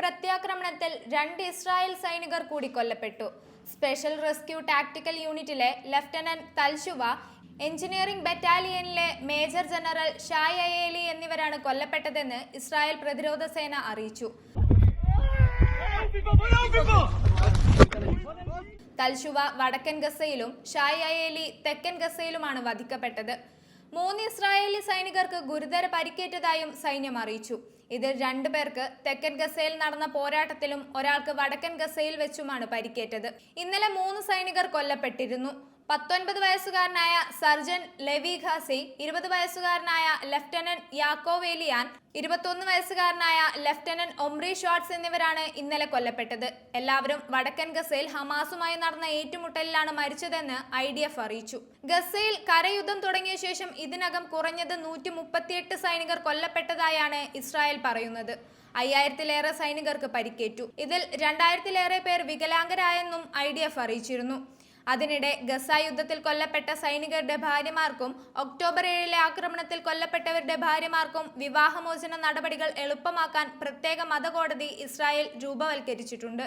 പ്രത്യാക്രമണത്തിൽ രണ്ട് ഇസ്രായേൽ സൈനികർ കൂടി കൊല്ലപ്പെട്ടു. സ്പെഷ്യൽ റെസ്ക്യൂ ടാക്ടിക്കൽ യൂണിറ്റിലെ ലഫ്റ്റനന്റ് തൽശുവ എഞ്ചിനീയറിംഗ് ബറ്റാലിയനിലെ മേജർ ജനറൽ ഷായ് അയേലി എന്നിവരാണ് കൊല്ലപ്പെട്ടതെന്ന് ഇസ്രായേൽ പ്രതിരോധ സേന അറിയിച്ചു. തൽശുവ വടക്കൻ ഗസയിലും ഷായ് അയേലി തെക്കൻ ഗസയിലുമാണ് വധിക്കപ്പെട്ടത്. മൂന്ന് ഇസ്രായേലി സൈനികർക്ക് ഗുരുതര പരിക്കേറ്റതായും സൈന്യം അറിയിച്ചു. ഇതിൽ രണ്ടു പേർക്ക് തെക്കൻ ഗസയിൽ നടന്ന പോരാട്ടത്തിലും ഒരാൾക്ക് വടക്കൻ ഗസയിൽ വെച്ചുമാണ് പരിക്കേറ്റത്. ഇന്നലെ മൂന്ന് സൈനികർ കൊല്ലപ്പെട്ടിരുന്നു. പത്തൊൻപത് വയസ്സുകാരനായ സർജൻ ലെവി ഖാസി ഇരുപത് വയസ്സുകാരനായ ലഫ്റ്റനന്റ് യാക്കോവേലിയാൻ ഇരുപത്തൊന്ന് വയസ്സുകാരനായ ലഫ്റ്റനന്റ് ഒമ്രി ഷോട്ട്സ് എന്നിവരാണ് ഇന്നലെ കൊല്ലപ്പെട്ടത്. എല്ലാവരും വടക്കൻ ഗസയിൽ ഹമാസുമായി നടന്ന ഏറ്റുമുട്ടലിലാണ് മരിച്ചതെന്ന് ഐ ഡി എഫ് അറിയിച്ചു. ഗസയിൽ കരയുദ്ധം തുടങ്ങിയ ശേഷം ഇതിനകം കുറഞ്ഞത് നൂറ്റി മുപ്പത്തിയെട്ട് സൈനികർ കൊല്ലപ്പെട്ടതായാണ് ഇസ്രായേൽ പറയുന്നത്. അയ്യായിരത്തിലേറെ സൈനികർക്ക് പരിക്കേറ്റു. ഇതിൽ രണ്ടായിരത്തിലേറെ പേർ വികലാംഗരായെന്നും ഐ ഡി എഫ് അറിയിച്ചിരുന്നു. അതിനിടെ ഗസ യുദ്ധത്തിൽ കൊല്ലപ്പെട്ട സൈനികരുടെ ഭാര്യമാർക്കും ഒക്ടോബർ ഏഴിലെ ആക്രമണത്തിൽ കൊല്ലപ്പെട്ടവരുടെ ഭാര്യമാർക്കും വിവാഹമോചന നടപടികൾ എളുപ്പമാക്കാൻ പ്രത്യേക മതകോടതി ഇസ്രായേൽ രൂപവൽക്കരിച്ചിട്ടുണ്ട്.